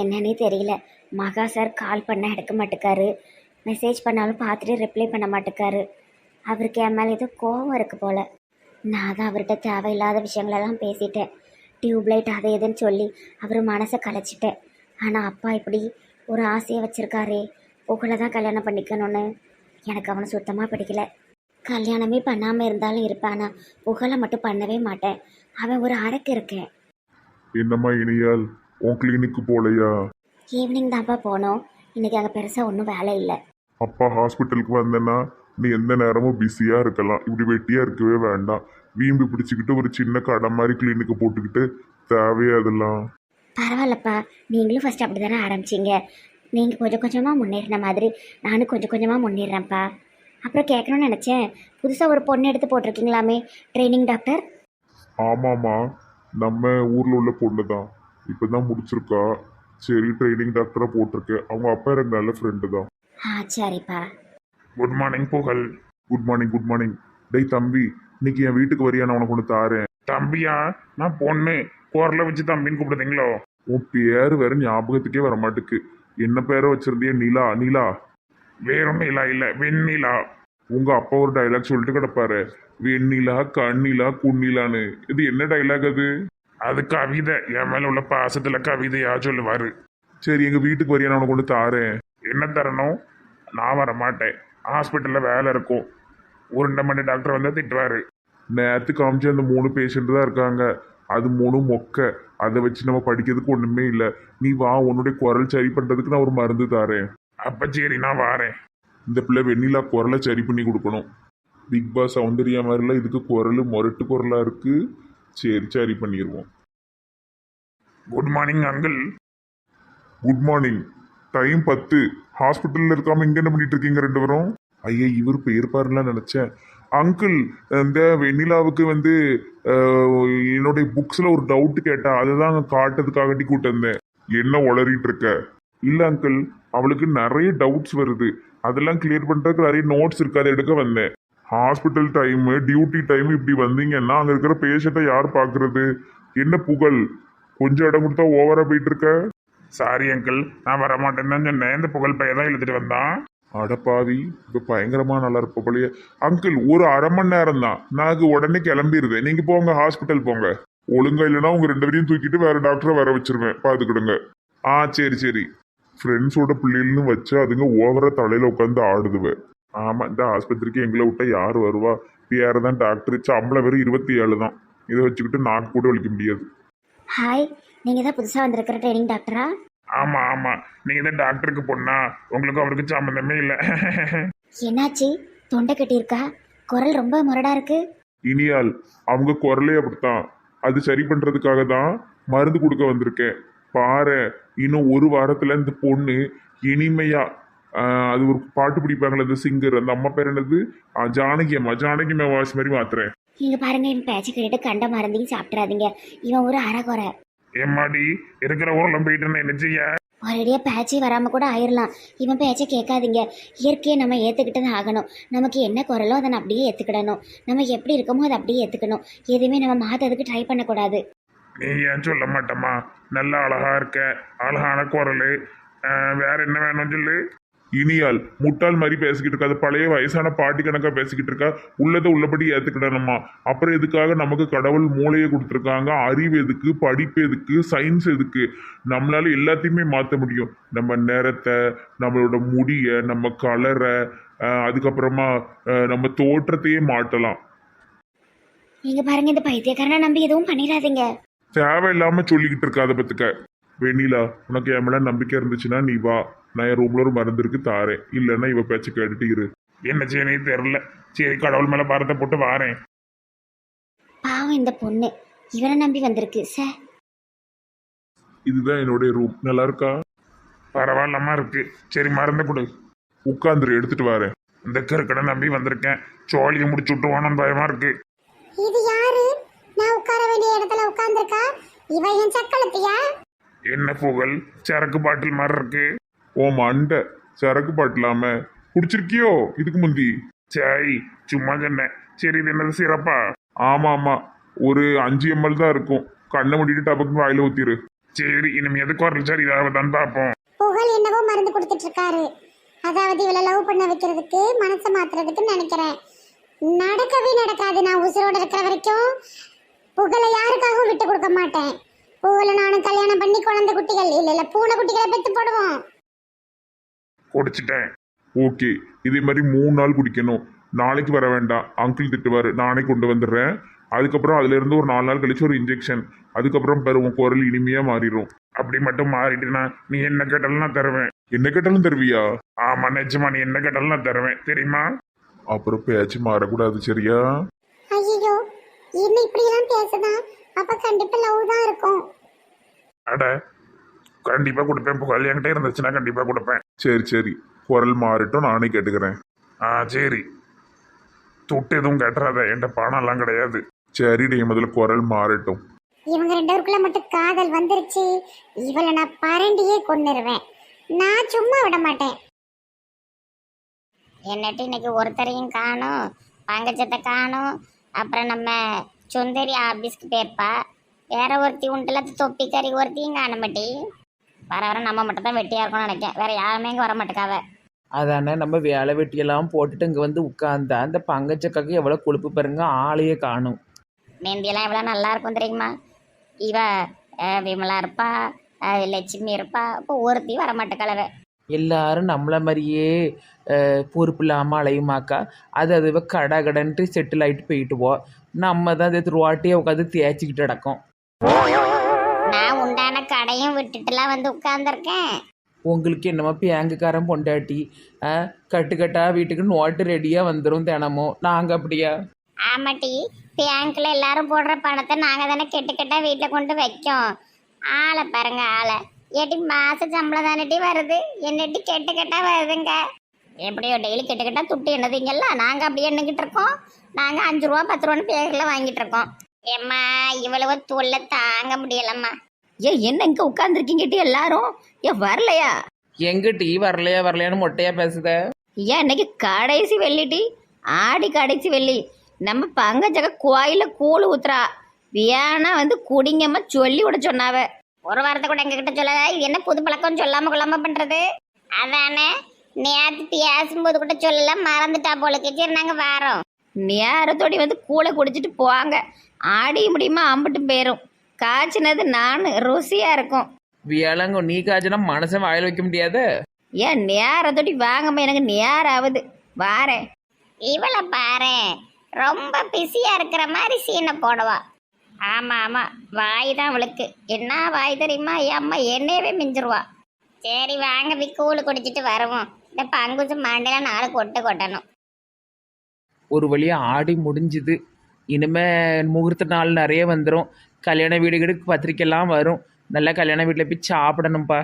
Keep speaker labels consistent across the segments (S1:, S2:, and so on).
S1: என்னன்னே தெரியல. மகா சார் கால் பண்ண எடுக்க மாட்டேக்காரு. மெசேஜ் பண்ணாலும் பார்த்துட்டு ரிப்ளை பண்ண மாட்டேக்காரு. அவருக்கு என் மேலே ஏதோ கோவம் இருக்குது போல். நான் தான் அவர்கிட்ட தேவையில்லாத விஷயங்களெல்லாம் பேசிட்டேன். டியூப்லைட் அதை எதுன்னு சொல்லி அவர் மனசை கலைச்சிட்டேன். ஆனால் அப்பா இப்படி ஒரு ஆசையை வச்சுருக்காரே. புகழை தான் கல்யாணம் பண்ணிக்கணும்னு எனக்கு அவனை சுத்தமாக பிடிக்கல. கல்யாணமே பண்ணாமல் இருந்தாலும் இருப்பேன். ஆனால் புகழை மட்டும் பண்ணவே மாட்டேன். அவன் ஒரு அடக்கு இருக்கேன்.
S2: என்னம்மா இனியால்? உன் கிளினிக்கு போலையா?
S1: ஈவினிங் தான்ப்பா போனோம். இன்னைக்கு அங்கே பெருசாக ஒன்றும் வேலை இல்லை.
S2: அப்பா ஹாஸ்பிட்டலுக்கு வந்தேன்னா நீ எந்த நேரமும் பிஸியா இருக்கலாம். இப்படி வெட்டியா இருக்கவே வேண்டாம். வீம்பு பிடிச்சிக்கிட்டு ஒரு சின்ன கடை மாதிரி கிளினிக்கு போட்டுக்கிட்டு தேவையா அதெல்லாம்.
S1: பரவாயில்லப்பா. நீங்களும் ஃபர்ஸ்ட் அப்படி தானே ஆரம்பிச்சிங்க. நீங்கள் கொஞ்சம் கொஞ்சமாக முன்னேறின மாதிரி நானும் கொஞ்சம் கொஞ்சமாக முன்னேறேன்ப்பா. அப்புறம் கேட்கணும்னு நினச்சேன். புதுசாக ஒரு பொண்ணு எடுத்து போட்டிருக்கீங்களாமே. ட்ரைனிங் டாக்டர்
S2: ஆமாம்மா. நம்ம ஊர்ல உள்ள பொண்ணு தான் இப்பதான் முடிச்சிருக்கா. சரி ட்ரைனிங் டாக்டரா போட்டிருக்கேன். அவங்க அப்பா எனக்கு நல்ல ஃப்ரெண்டு தான்.
S1: ஆ சரிப்பா.
S3: Good morning Pugazh.
S2: Good morning good morning டேய் தம்பி இன்னைக்கு என் வீட்டுக்கு வரியா? நான் உனக்கு ஒன்று தாரேன்.
S3: தம்பியா? நான் பொண்ணு. குரலை வச்சு தம்பின்னு கூப்பிடுதீங்களோ
S2: உன் பேர் வேற ஞாபகத்துக்கே வர மாட்டுக்கு என்ன பேரை வச்சிருந்தியே? நிலா நிலா.
S3: வேறொன்னும் இல்லா இல்ல வெண்ணிலா.
S2: உங்க அப்பா ஒரு டைலாக் சொல்லிட்டு கிடப்பாரு. வெண்ணிலா கண்ணிலா குண்ணிலான்னு. இது என்ன டைலாக் அது?
S3: அது கவிதை. என் மேல உள்ள பாசத்துல கவிதையா சொல்லுவாரு.
S2: சரி எங்க வீட்டுக்கு வரியா? நான் உனக்கு கொண்டு தாரேன்.
S3: என்ன தரணும்? நான் வர மாட்டேன் ஹாஸ்பிட்டல்ல வேலை இருக்கும். உருண்டை மணி டாக்டர் வந்து திட்டுவாரு.
S2: நேத்து காமிச்ச அந்த மூணு பேஷண்ட் தான் இருக்காங்க. அது மூணு மொக்க. அதை வச்சு நம்ம படிக்கிறதுக்கு ஒண்ணுமே இல்லை. நீ வா உன்னுடைய குரல் சரி பண்றதுக்கு நான் ஒரு மருந்து தாரேன்.
S3: அப்ப சரி நான் வாரேன்.
S2: இந்த பிள்ளை வெண்ணிலா குரலை சரி பண்ணி கொடுக்கணும். பிக் பாஸ் சௌந்தர்யா மாதிரிலாம் இதுக்கு குரல் மொரட்டு குரலா இருக்கு. சரி சரி பண்ணிடுவோம்
S3: good morning uncle
S2: good morning time பத்து. ஹாஸ்பிட்டலில் இருக்காமல் இங்கே என்ன பண்ணிட்டு இருக்கீங்க ரெண்டு பேரும்? ஐயா இவர் போயிருப்பாருலாம் நினச்சேன். அங்கிள் இந்த வெண்ணிலாவுக்கு வந்து அஹ், என்னுடைய புக்ஸில் ஒரு டவுட் கேட்டா அதுதான் காட்டுறதுக்காகட்டி கூட்டு வந்தேன். என்ன உளறிட்டு இருக்க? இல்லை அங்கிள் அவளுக்கு நிறைய டவுட்ஸ் வருது. அதெல்லாம் கிளியர் பண்ணுறதுக்கு நிறைய நோட்ஸ் இருக்கு அதை எடுக்க வந்தேன். ஹாஸ்பிட்டல் டைம் டியூட்டி டைம் இப்படி வந்தீங்கன்னா அங்கே இருக்கிற பேஷண்ட்டை யார் பார்க்குறது? என்ன புகழ்? கொஞ்சம் இடம் கொடுத்தா ஓவராக போயிட்டு இருக்க?
S3: சாரி அங்கிள் நான் வரமாட்டேன்னு தான் சொன்னேன். இந்த புகழ் பையன் தான் எழுதிட்டு வந்தான்.
S2: அடப்பாவி இப்போ பயங்கரமாக நல்லா இருப்ப போலயே. அங்கிள் ஒரு அரை மணி நேரம் தான். நான் உடனே கிளம்பிடுவேன் நீங்கள் போங்க ஹாஸ்பிட்டல் போங்க. ஒழுங்கா இல்லைன்னா உங்கள் ரெண்டு பேரையும் தூக்கிட்டு வேறு டாக்டரை வர வச்சிருவேன். பார்த்துக்கிடுங்க ஆ சரி சரி. ஃப்ரெண்ட்ஸோட பிள்ளைகள்னு வச்சு அதுங்க ஓவரா தலையில் உட்காந்து ஆடுதுவேன் ஆமா இந்த ஆஸ்பத்திரிக்கு எங்களை விட்டா யார் வருவா? வேற தான் டாக்டர் சம்பளம் வெறும் இருபத்தி ஏழு தான். இதை வச்சுக்கிட்டு நாக்கு கூட வலிக்க முடியாது.
S1: ஹாய் நீங்கள் தான் புதுசாக வந்திருக்கிற ட்ரைனிங் டாக்டரா
S3: ஆமா ஆமா. நீங்க தான் டாக்டருக்கு பொண்ணா? உங்களுக்கு அவருக்கு சம்மந்தமே இல்லை.
S1: என்னாச்சு? தொண்டை கட்டியிருக்கா? குரல் ரொம்ப முரடா இருக்கு.
S2: இனியால் அவங்க குரலே அப்படித்தான். அது சரி பண்றதுக்காக தான் மருந்து கொடுக்க வந்திருக்கேன். பாரு இன்னும் ஒரு வாரத்துல இந்த பொண்ணு இனிமையா ஆஹ், அது ஒரு பாட்டு பிடிப்பாங்களே அந்த சிங்கர் அந்த அம்மா பேர் என்னது? ஜானகி அம்மா ஜானகி அம்மா வாய்ஸ் மாதிரி மாத்துறேன்.
S1: நீங்க பாருங்க என் பேச்சை கேட்டுட்டு கண்ட மறந்தையும் சாப்பிட்றாதீங்க இவன் ஒரு அறகுறை.
S3: எம்மாடி இருக்கிற ஊர்ல போயிட்டு என்ன செய்ய?
S1: ஒரேடியா பேச்சே வராம கூட ஆயிரலாம். இவன் பேச்சை கேட்காதீங்க. இயற்கையை நம்ம ஏத்துக்கிட்டு தான் ஆகணும். நமக்கு என்ன குரலோ அதை அப்படியே ஏத்துக்கிடணும். நம்ம எப்படி இருக்கமோ அதை அப்படியே ஏத்துக்கணும். எதுவுமே நம்ம மாத்ததுக்கு ட்ரை பண்ணக்கூடாது.
S3: நீ ஏன் சொல்ல மாட்டம்மா? நல்ல அழகா இருக்க. அழகான குரல். வேற என்ன வேணும் சொல்லு?
S2: இனியால் முட்டாள் மாதிரி பேசிக்கிட்டு இருக்கா அது பழைய வயசான பாட்டி கணக்கா பேசிக்கிட்டு இருக்கா? உள்ளதை உள்ளபடி ஏத்துக்கிடணுமா? அப்புறம் எதுக்காக நமக்கு கடவுள் மூளையை கொடுத்துருக்காங்க? அறிவு எதுக்கு? படிப்பு எதுக்கு? சயின்ஸ் எதுக்கு? நம்மளால எல்லாத்தையுமே மாற்ற முடியும். நம்ம நேரத்தை நம்மளோட முடியை நம்ம கலரை அதுக்கப்புறமா நம்ம தோற்றத்தையே மாட்டலாம்
S1: நீங்க பாருங்க இந்த பைத்தியக்காரனை நம்பி எதுவும் பண்ணிடாதீங்க.
S2: தேவையில்லாம சொல்லிக்கிட்டு இருக்கா அதை பத்துக்க. வெண்ணிலா உனக்கு என் மேல நம்பிக்கை இருந்துச்சுன்னா நீ வா. நான் என் ரூம்ல ஒரு மருந்து இருக்கு தாரேன். இல்லைன்னா இவ பேச்ச கேட்டுட்டு இரு.
S3: என்ன செய்யணும் தெரில சரி கடவுள் மேல பாரத்தை போட்டு வாரேன்.
S1: பாவம் இந்த பொண்ணு. இவனை நம்பி வந்திருக்கு சே.
S2: இதுதான் என்னுடைய ரூம் நல்லா இருக்கா?
S3: பரவாயில்லாம இருக்கு. சரி மருந்து கொடு
S2: உட்காந்துரு எடுத்துட்டு வரேன்.
S3: இந்த கருக்கடை நம்பி வந்திருக்கேன். சோழியை முடிச்சு விட்டுவானு பயமா இருக்கு.
S4: இது யாரு? நான் உட்கார வேண்டிய இடத்துல உட்கார்ந்திருக்கா? இவ என் சக்களத்தியா
S3: என்ன புகழ்? சரக்கு பாட்டில் மாதிரி இருக்கு.
S2: ஓ மண்டை. சரக்கு பாட்டலாம. குடிச்சிருக்கியோ? இதுக்கு முந்தி.
S3: சரி சும்மா சொன்னேன். சரி இது என்னது சிறப்பா?
S2: ஆமா ஆமா. ஒரு அஞ்சு எம்எல் தான் இருக்கும். கண்ணை மூடிட்டு டபக்கு வாயில ஊத்திரு.
S5: சரி இனிமேது குரல் சரி இதாவதான் பார்ப்போம்.
S4: புகழ் என்னவோ மருந்து கொடுத்துட்டு இருக்காரு அதாவது இவளை லவ் பண்ண வைக்கிறதுக்கு மனசை மாத்துறதுக்கு நினைக்கிறேன். நடக்கவே நடக்காது. நான் உசுரோட இருக்கிற வரைக்கும் புகழை யாருக்காகவும் விட்டு கொடுக்க மாட்டேன். புகழை நானும் கல்யாணம் பண்ணி குழந்தை குட்டிகள். இல்ல இல்ல பூனை குட்டிகளை பெத்து போடுவோம்.
S5: குடிச்சிட்டேன்.
S2: ஓகே இதே மாதிரி மூணு நாள் குடிக்கணும். நாளைக்கு வர வேண்டாம். அங்கிள் திட்டுவார் நானே கொண்டு வந்துடுறேன். அதுக்கப்புறம் அதுல இருந்து ஒரு நாலு நாள் கழிச்சு ஒரு இன்ஜெக்ஷன் அதுக்கப்புறம் பெறும் உன் குரல் இனிமையாக மாறிடும்
S5: அப்படி மட்டும் மாறிட்டுனா நீ என்ன கேட்டாலும் நான் தருவேன்.
S2: என்ன கேட்டாலும் தருவியா?
S5: ஆமா நிஜமா நீ என்ன கேட்டாலும் நான் தருவேன். தெரியுமா?
S2: அப்புறம் பேச்சு மாறக்கூடாது சரியா?
S4: ஐயோ என்ன இப்படி எல்லாம் பேசுதா அப்ப கண்டிப்பா லவ் தான் இருக்கும்.
S5: அட கண்டிப்பா கொடுப்பேன். புகழ் என்கிட்ட இருந்துச்சுன்னா கண்டிப்பா கொடுப்பேன்.
S2: சரி சரி. குரல் மாறட்டும் நானே கேட்டுக்கிறேன்.
S5: ஆ சரி. துட்டு எதுவும் கட்டுறாத. என்கிட்ட பணம் எல்லாம் கிடையாது
S2: சரிடி முதல்ல குரல் மாறட்டும்.
S4: இவங்க ரெண்டு பேருக்குள்ள மட்டும் காதல் வந்துருச்சு. இவளை நான் பரண்டியே கொன்னுருவேன். நான் சும்மா விட மாட்டேன்.
S6: என்னட்டு இன்னைக்கு ஒருத்தரையும் காணும். பங்கச்சத்தை காணும். அப்புறம் நம்ம சுந்தரி ஆபீஸ்க்கு போயிருப்பா. வேற ஒருத்தி உண்டுல தொப்பிக்கறி ஒருத்தியும் காண மாட்டி வர வர நம்ம மட்டும் தான் வெட்டியா இருக்கணும்னு நினைக்கேன். வேற யாருமே இங்கே வர மாட்டேக்காவ
S7: அதானே நம்ம வேலை வெட்டியெல்லாம் போட்டுட்டு இங்கே வந்து உட்காந்தா அந்த பங்கச்சக்காக்கு எவ்வளோ கொழுப்பு பாருங்க ஆளையே காணும்.
S6: மேந்தியெல்லாம் எவ்வளோ நல்லா இருக்கும் தெரியுமா? இவ விமலா இருப்பா லட்சுமி இருப்பா. இப்போ ஒருத்தி வர மாட்டேக்கலவ
S7: எல்லாரும் நம்மள மாதிரியே பொறுப்பு இல்லாமல் அலையுமாக்கா? அது அதுவே கடை கடன்ட்டு செட்டில் ஆகிட்டு போயிட்டுவோம் நம்ம தான் அதை திருவாட்டியே உட்காந்து தேய்ச்சிக்கிட்டு கிடக்கோம்.
S6: நான் உண்டான கடையும் விட்டுட்டுலாம் வந்து உட்கார்ந்துருக்கேன்.
S7: உங்களுக்கு என்னமோ பேங்குக்காரன் பொண்டாட்டி அஹ், கட்டுக்கட்டா வீட்டுக்கு நோட்டு ரெடியாக வந்துடும் தினமும். நாங்கள் அப்படியா?
S6: ஆமாட்டி பேங்க்ல எல்லாரும் போடுற பணத்தை நாங்க தானே கெட்டு கெட்டா வீட்டுல கொண்டு வைக்கோம். ஆளை பாருங்க ஆளை. ஏட்டி மாச சம்பளம் தானட்டி வருது? என்னட்டி கெட்டு கெட்டா வருதுங்க? எப்படியோ டெய்லி கெட்டு கெட்டா துட்டு என்னதுங்கல்ல? நாங்க அப்படியே எண்ணிக்கிட்டு இருக்கோம். நாங்க அஞ்சு ரூபா பத்து ரூபான்னு பேர்ல வாங்கிட்டு இருக்கோம். ஏம்மா இவ்வளவு தொல்லை தாங்க முடியலம்மா. ஏ என்ன இங்க உட்காந்துருக்கீங்கட்டி எல்லாரும்? ஏன் வரலையா?
S7: எங்க டீ வரலையா வரலையான்னு மொட்டையாக பேசுத?
S6: ஏன் இன்னைக்கு கடைசி வெள்ளிட்டி ஆடி கடைசி வெள்ளி. நம்ம பங்கஜக கோயில கூழ் ஊத்துறா. வியானா வந்து குடிங்கம்மா சொல்லி விட சொன்னாவ. ஒரு வாரத்தை கூட எங்ககிட்ட சொல்லல. இது என்ன புது பழக்கம் சொல்லாம கொள்ளாம பண்றது? அதானே? நேற்று பேசும்போது கூட சொல்லல மறந்துட்டா போலுக்கு சரி நாங்க வாரோம். நேரத்தோடி வந்து கூழை குடிச்சிட்டு போவாங்க ஆடி முடியுமா அம்பிட்டு போயிரும். காய்ச்சினது நான் ருசியா இருக்கும்.
S7: வியாழங்க நீ காய்ச்சினா மனசை வாயில் வைக்க முடியாத?
S6: ஏன் நேரத்தோடி வாங்கம்மா எனக்கு நேரம் ஆகுது. வாரேன். இவளை பாரு ரொம்ப பிஸியா இருக்கிற மாதிரி சீனை போடுவா. ஆமா ஆமா. வாய் தான் அவளுக்கு என்ன வாய் தெரியுமா? என் அம்மா என்னையவே மிஞ்சிருவா. சரி வாங்க போய் கூழு குடிச்சிட்டு வருவோம். இந்த பங்குச்சு மண்டையில நாலு கொட்டு கொட்டணும்.
S7: ஒரு வழியாக ஆடி முடிஞ்சுது. இனிமே முகூர்த்த நாள் நிறைய வந்துடும் கல்யாண வீடுகளுக்கு பத்திரிக்கைலாம் வரும். நல்லா கல்யாண வீட்டில் போய் சாப்பிடணும்ப்பா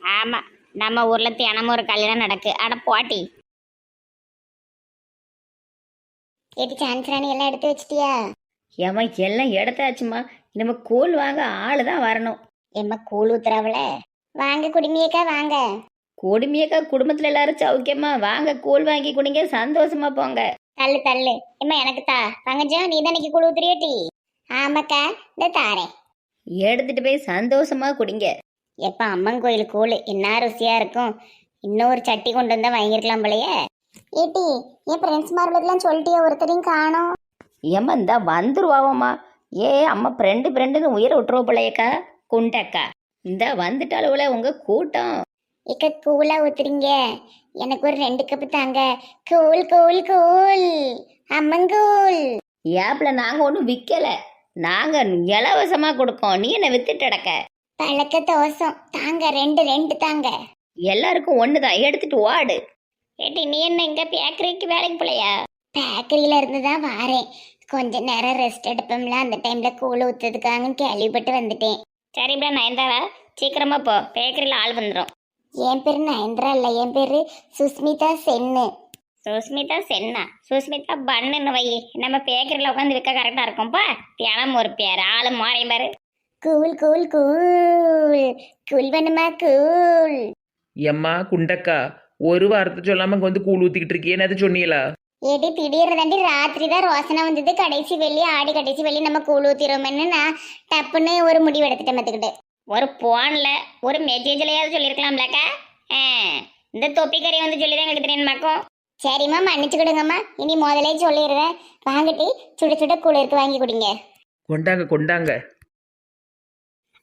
S6: ஆமா நம்ம ஊர்ல தினமும் ஒரு கல்யாணம் நடக்கு. அட போட்டி.
S4: கேட்டு சான்ஸ் ராணி எல்லாம் எடுத்து வச்சிட்டியா?
S6: ஏம்மா எல்லாம் எடுத்தாச்சுமா நம்ம கூழ் வாங்க ஆளு தான் வரணும். ஏம்மா கூழ் ஊத்துறாவல
S4: வாங்க குடிமியக்கா வாங்க.
S6: கொடுமையக்கா குடும்பத்துல எல்லாரும் சௌக்கியமா வாங்க கூழ் வாங்கி குடிங்க சந்தோஷமா போங்க.
S4: தள்ளு தள்ளு. இம்மா எனக்கு தா. பங்கஜம் நீ தான் இன்னைக்கு குழு ஊத்துறியோட்டி ஆமாக்கா இந்த தாரேன்.
S6: எடுத்துட்டு போய் சந்தோஷமா குடிங்க. எப்ப அம்மன் கோயில் கூழ் என்ன ருசியா இருக்கும்? இன்னொரு சட்டி கொண்டு வந்தா வாங்கிருக்கலாம் போலயே.
S4: ஏட்டி என் ஃப்ரெண்ட்ஸ் மார்களுக்கெல்லாம் சொல்லிட்டியா ஒருத்தரையும் காணோம்.
S6: ஏம்மா இந்தா வந்துருவாவம்மா. ஏ அம்மா ஃப்ரெண்டு ஃப்ரெண்டுன்னு உயிரை விட்டுருவ போலையக்கா குண்டக்கா. இந்த வந்துட்டாளுவுல உங்க கூட்டம்.
S4: இக்க கூலா ஊத்துறீங்க. எனக்கு ஒரு ரெண்டு கப்பு தாங்க. Cool cool cool. அம்மங்கூல்.
S6: ஏப்ல நாங்க ஒன்றும் விற்கல நாங்க இலவசமா கொடுக்கோம். நீ என்ன வித்துட்டு அடக்க
S4: பழக்க தோசம் தாங்க ரெண்டு ரெண்டு தாங்க.
S6: எல்லாருக்கும் ஒண்ணுதான். எடுத்துட்டு ஓடு. ஏட்டி நீ என்ன இங்க பேக்கரிக்கு வேலைக்கு போலையா?
S4: பேக்கரியில இருந்து தான் வாரேன். கொஞ்ச நேரம் ரெஸ்ட் எடுப்போம்ல. அந்த டைம்ல கூழ் ஊத்துறதுக்காக கேள்விப்பட்டு வந்துட்டேன்.
S6: சரிப்பா நயன்தாரா சீக்கிரமா போ. பேக்கரியில் ஆள் வந்துடும்
S4: என் பேரு நயன்தரா இல்ல என் பேரு சுஸ்மிதா சென்னு.
S6: சுஸ்மிதா சென்னா? சுஸ்மிதா பண்ணுன்னு வை நம்ம பேக்கரியில் உட்காந்து விற்க கரெக்டாக இருக்கும்ப்பா தியானம் ஒரு பேர். ஆளு மாறையும் பாரு.
S4: Cool cool cool. கூல் வேணுமா கூல்.
S7: எம்மா குண்டக்கா ஒரு வாரத்தை சொல்லாமல் இங்கே வந்து கூழ் ஊற்றிக்கிட்டு இருக்கியே என்னது சொன்னீங்களா?
S4: ஏடி திடீர்னு தாண்டி ராத்திரி தான் ரோசனை வந்தது. கடைசி வெள்ளி ஆடி கடைசி வெள்ளி நம்ம கூழ் ஊத்திரோம்னு நான் டப்புன்னு ஒரு முடிவு எடுத்துட்டேன் மத்துக்கிட்டு
S6: ஒரு போனில் ஒரு மெசேஜ்லையாவது சொல்லியிருக்கலாம்லக்கா ஆ இந்த தொப்பிக்கறி வந்து சொல்லி தான் எங்களுக்கு தெரியுமாக்கும்
S4: சரிம்மா மன்னிச்சுக்கிடுங்கம்மா. இனி முதலே சொல்லிடுறேன். வாங்கிட்டு சுட சுட குளிருக்கு வாங்கி குடிங்க.
S7: கொண்டாங்க கொண்டாங்க.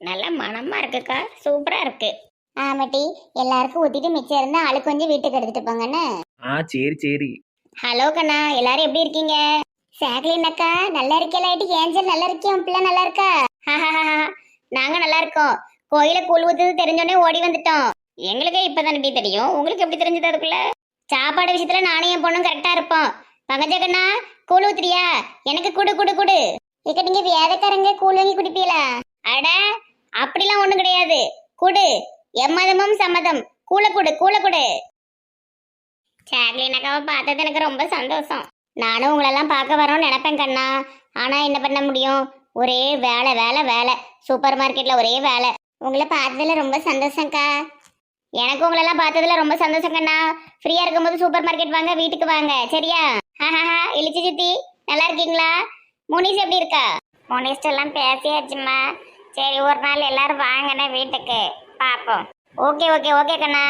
S6: நல்ல மனமா இருக்குக்கா. சூப்பராக இருக்கு.
S4: ஆமாட்டி எல்லாருக்கும் ஊத்திட்டு மிச்சம் இருந்தா ஆளு கொஞ்சம் வீட்டுக்கு எடுத்துட்டு போங்கன்னு
S7: ஆ சரி சரி.
S6: ஹலோ கண்ணா. எல்லாரும் எப்படி இருக்கீங்க?
S4: சாக்லின் அக்கா நல்லா இருக்கலாட்டி ஏஞ்சல் நல்லா இருக்கியா பிள்ளை நல்லா இருக்கா?
S6: நாங்க நல்லா இருக்கோம். கோயில கூழ் ஊத்துறது தெரிஞ்சோடனே ஓடி வந்துட்டோம். எங்களுக்கே இப்பதானே தெரியும்? உங்களுக்கு எப்படி தெரிஞ்சது அதுக்குள்ள? சாப்பாடு விஷயத்துல நானும் என் பொண்ணும் கரெக்டா இருப்போம். பங்கஜகண்ணா கூழ் ஊத்துறியா? எனக்கு குடு குடு குடு.
S4: இக்க நீங்க வேதக்காரங்க கூழ் வாங்கி குடிப்பீங்களா?
S6: அட அப்படிலாம் ஒண்ணும் கிடையாது. குடு. எம்மதமும் சம்மதம். கூழ குடு கூழ குடு. சாக்லின் அக்காவை பார்த்தது எனக்கு ரொம்ப சந்தோஷம். நானும் உங்களெல்லாம் பார்க்க வரோம்னு நினைப்பேன் கண்ணா. ஆனா என்ன பண்ண முடியும்? ஒரே வேலை வேலை வேலை. சூப்பர் மார்க்கெட்ல ஒரே வேலை.
S4: உங்களை பார்த்ததுல ரொம்ப சந்தோஷம்க்கா.
S6: எனக்கு உங்களெல்லாம் பார்த்ததுல ரொம்ப சந்தோஷங்கண்ணா ஃப்ரீயாக ஃப்ரீயா இருக்கும்போது சூப்பர் மார்க்கெட் வாங்க வீட்டுக்கு வாங்க. சரியா? ஹஹஹா இழிச்சி சித்தி நல்லா இருக்கீங்களா? முனிஸ் எப்படி இருக்கா? முனிஸ் எல்லாம் பேசியாச்சும்மா. சரி ஒரு நாள் எல்லாரும் வாங்கண்ணே வீட்டுக்கு. பார்ப்போம். ஓகே ஓகே ஓகே கண்ணா